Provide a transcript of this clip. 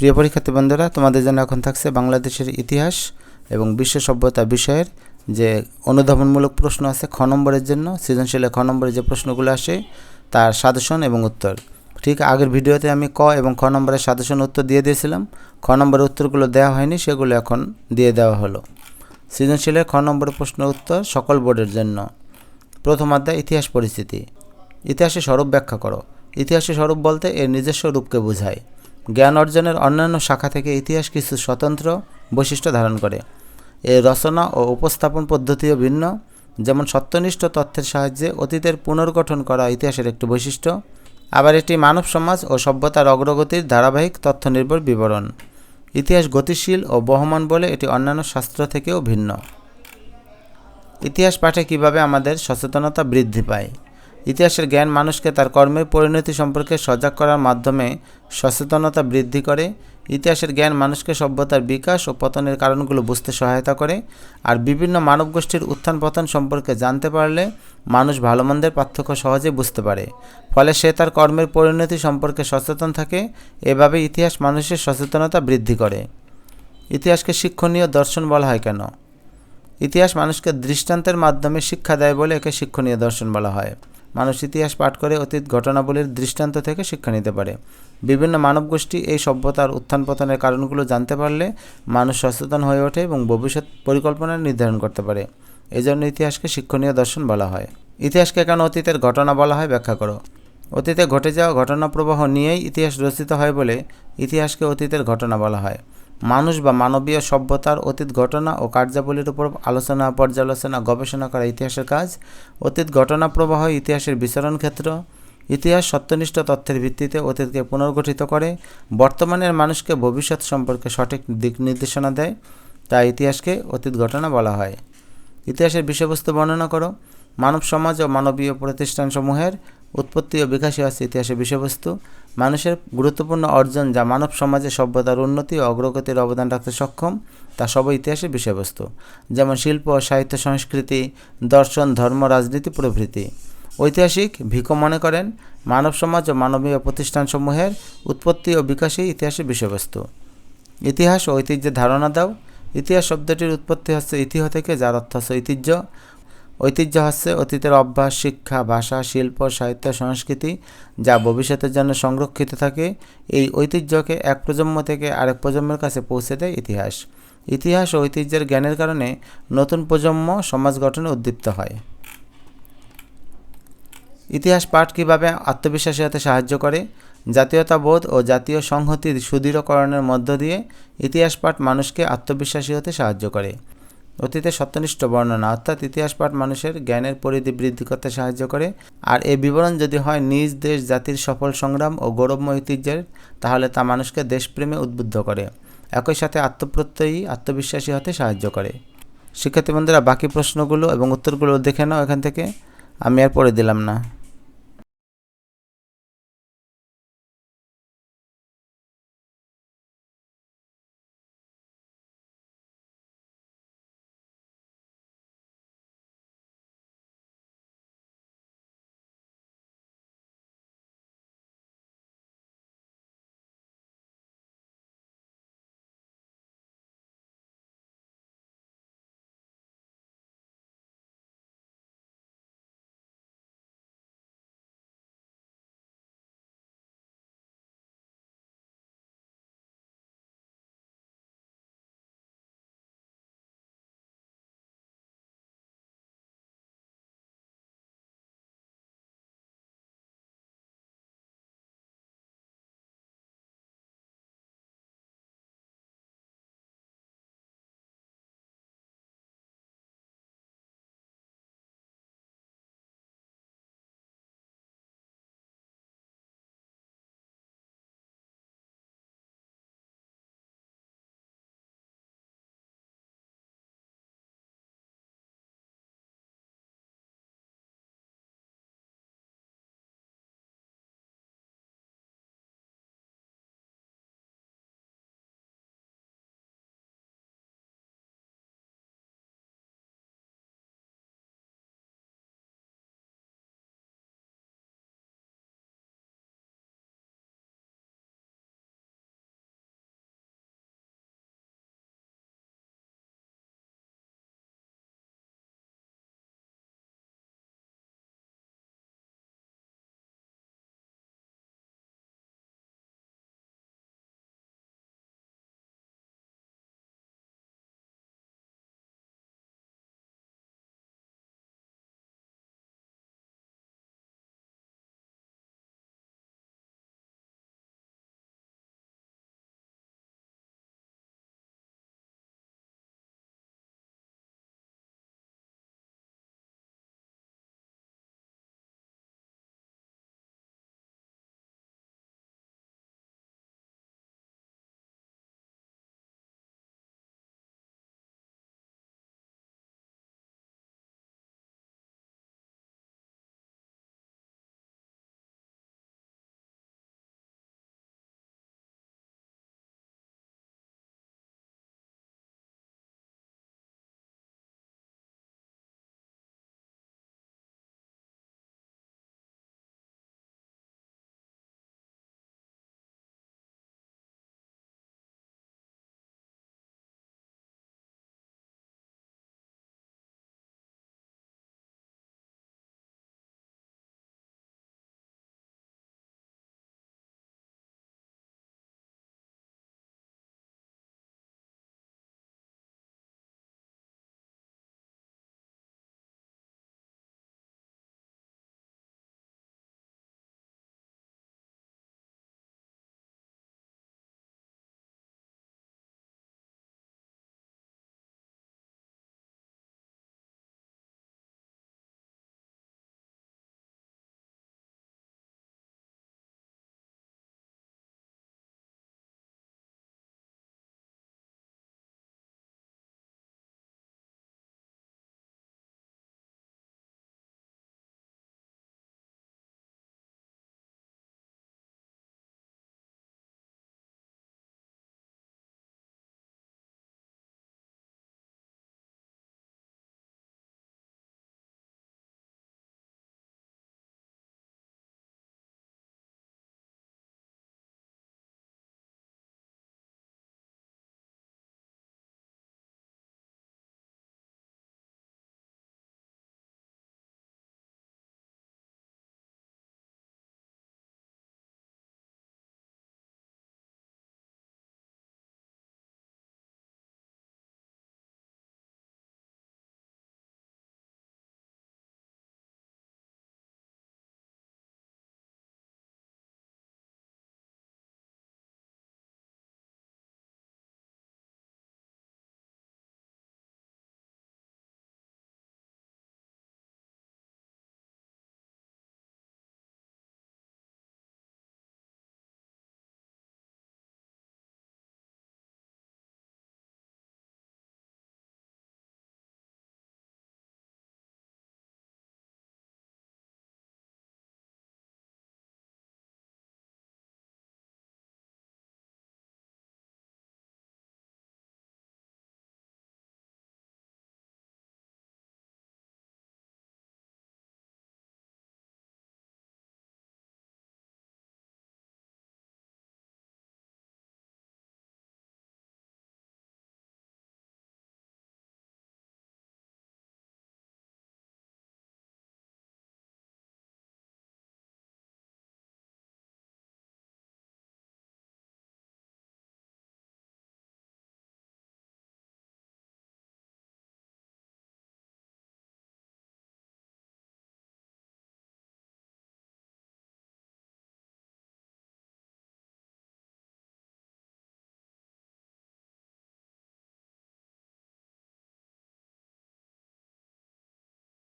প্রিয় পরীক্ষার্থী বন্ধুরা, তোমাদের জন্য এখন থাকছে বাংলাদেশের ইতিহাস এবং বিশ্ব সভ্যতা বিষয়ের যে অনুধাবনমূলক প্রশ্ন আছে খ নম্বরের জন্য, সৃজনশীলে খ নম্বরে যে প্রশ্নগুলো আসে তার সাজেশন এবং উত্তর। ঠিক আগের ভিডিওতে আমি ক এবং খ নম্বরের সাজেশন উত্তর দিয়ে দিয়েছিলাম। খ নম্বরের উত্তরগুলো দেওয়া হয়নি, সেগুলো এখন দিয়ে দেওয়া হলো। সৃজনশীলের খ নম্বরের প্রশ্ন উত্তর সকল বোর্ডের জন্য। প্রথম অধ্যায়, ইতিহাস পরিস্থিতি। ইতিহাসে স্বরূপ ব্যাখ্যা করো। ইতিহাসে স্বরূপ বলতে এর নিজস্ব রূপকে বোঝায়। জ্ঞান অর্জনের অন্যান্য শাখা থেকে ইতিহাস কিছু স্বতন্ত্র বৈশিষ্ট্য ধারণ করে। এর রচনা ও উপস্থাপন পদ্ধতিও ভিন্ন। যেমন সত্যনিষ্ঠ তথ্যের সাহায্যে অতীতের পুনর্গঠন করা ইতিহাসের একটি বৈশিষ্ট্য। আবার এটি মানব সমাজ ও সভ্যতার অগ্রগতির ধারাবাহিক তথ্য নির্ভর বিবরণ। ইতিহাস গতিশীল ও বহমান বলে এটি অন্যান্য শাস্ত্র থেকেও ভিন্ন। ইতিহাস পাঠে কীভাবে আমাদের সচেতনতা বৃদ্ধি পায়? ইতিহাসের জ্ঞান মানুষকে তার কর্মের পরিণতি সম্পর্কে সজাগ করার মাধ্যমে সচেতনতা বৃদ্ধি করে, ইতিহাসের জ্ঞান মানুষকে সভ্যতার বিকাশ ও পতনের কারণগুলো বুঝতে সহায়তা করে আর বিভিন্ন মানব গোষ্ঠীর উত্থান পতন সম্পর্কে জানতে পারলে মানুষ ভালো মন্দের পার্থক্য সহজে বুঝতে পারে। ফলে সে তার কর্মের পরিণতি সম্পর্কে সচেতন থাকে, এভাবে ইতিহাস মানুষের সচেতনতা বৃদ্ধি করে। ইতিহাসকে শিক্ষণীয় দর্শন বলা হয় কেন? ইতিহাস মানুষকে দৃষ্টান্তের মাধ্যমে শিক্ষা দেয় বলে একে শিক্ষণীয় দর্শন বলা হয়। মানুষ ইতিহাস পাঠ করে অতীত ঘটনাবলীর দৃষ্টান্ত থেকে শিক্ষা নিতে পারে। বিভিন্ন মানব গোষ্ঠী এই সভ্যতার উত্থান পতনের কারণগুলো জানতে পারলে মানুষ সচেতন হয়ে ওঠে এবং ভবিষ্যৎ পরিকল্পনা নির্ধারণ করতে পারে। এই জন্য ইতিহাসকে শিক্ষণীয় দর্শন বলা হয়। ইতিহাসকে কেন অতীতের ঘটনা বলা হয় ব্যাখ্যা করো। অতীতে ঘটে যাওয়া ঘটনা প্রবাহ নিয়েই ইতিহাস রচিত হয় বলে ইতিহাসকে অতীতের ঘটনা বলা হয়। মানুষ বা মানবীয় সভ্যতার অতীত ঘটনা ও কার্যাবলীর উপর আলোচনা, পর্যালোচনা, গবেষণা করা ইতিহাসের কাজ। অতীত ঘটনা প্রবাহ ইতিহাসের বিচরণ ক্ষেত্র। ইতিহাস সত্যনিষ্ঠ তথ্যের ভিত্তিতে অতীতকে পুনর্গঠিত করে। বর্তমানের মানুষকে ভবিষ্যৎ সম্পর্কে সঠিক দিক নির্দেশনা দেয়। তাই ইতিহাসকে অতীত ঘটনা বলা হয়। ইতিহাসের বিষয়বস্তু বর্ণনা করো। মানব সমাজ ও মানবীয় প্রতিষ্ঠানসমূহের উৎপত্তি ও বিকাশই আছে ইতিহাসের বিষয়বস্তু। মানুষের গুরুত্বপূর্ণ অর্জন যা মানব সমাজে সভ্যতার উন্নতি ও অগ্রগতির অবদান রাখতে সক্ষম, তা সবই ইতিহাসের বিষয়বস্তু। যেমন শিল্প, সাহিত্য, সংস্কৃতি, দর্শন, ধর্ম, রাজনীতি, প্রভৃতি। ঐতিহাসিক ভিকো মনে করেন, মানব সমাজ ও মানবীয় প্রতিষ্ঠানসমূহের উৎপত্তি ও বিকাশই ইতিহাসের বিষয়বস্তু। ইতিহাস ও ঐতিহ্যের ধারণা দাও। ইতিহাস শব্দটির উৎপত্তি হচ্ছে ইতিহ থেকে, যার অর্থ হচ্ছে ঐতিহ্য। ঐতিহ্য হচ্ছে অতীতের অভ্যাস, শিক্ষা, ভাষা, শিল্প, সাহিত্য, সংস্কৃতি যা ভবিষ্যতের জন্য সংরক্ষিত থাকে। এই ঐতিহ্যকে এক প্রজন্ম থেকে আরেক প্রজন্মের কাছে পৌঁছে দেয় ইতিহাস। ইতিহাস ও ঐতিহ্যের জ্ঞানের কারণে নতুন প্রজন্ম সমাজ গঠনে উদ্দীপ্ত হয়। ইতিহাস পাঠ কীভাবে আত্মবিশ্বাসী হতে সাহায্য করে? জাতীয়তাবোধ ও জাতীয় সংহতির সুদৃঢ়করণের মধ্য দিয়ে ইতিহাস পাঠ মানুষকে আত্মবিশ্বাসী হতে সাহায্য করে। অতীতের সত্যনিষ্ঠ বর্ণনা, অর্থাৎ ইতিহাস পাঠ মানুষের জ্ঞানের পরিধি বৃদ্ধি করতে সাহায্য করে। আর এই বিবরণ যদি হয় নিজ দেশ জাতির সফল সংগ্রাম ও গৌরবময় ঐতিহ্যের, তাহলে তা মানুষকে দেশপ্রেমে উদ্বুদ্ধ করে। একই সাথে আত্মপ্রত্যয়ী, আত্মবিশ্বাসী হতে সাহায্য করে। শিক্ষার্থী বন্ধুরা, বাকি প্রশ্নগুলো এবং উত্তরগুলো দেখে নাও এখান থেকে। আমি আর পড়ে দিলাম না।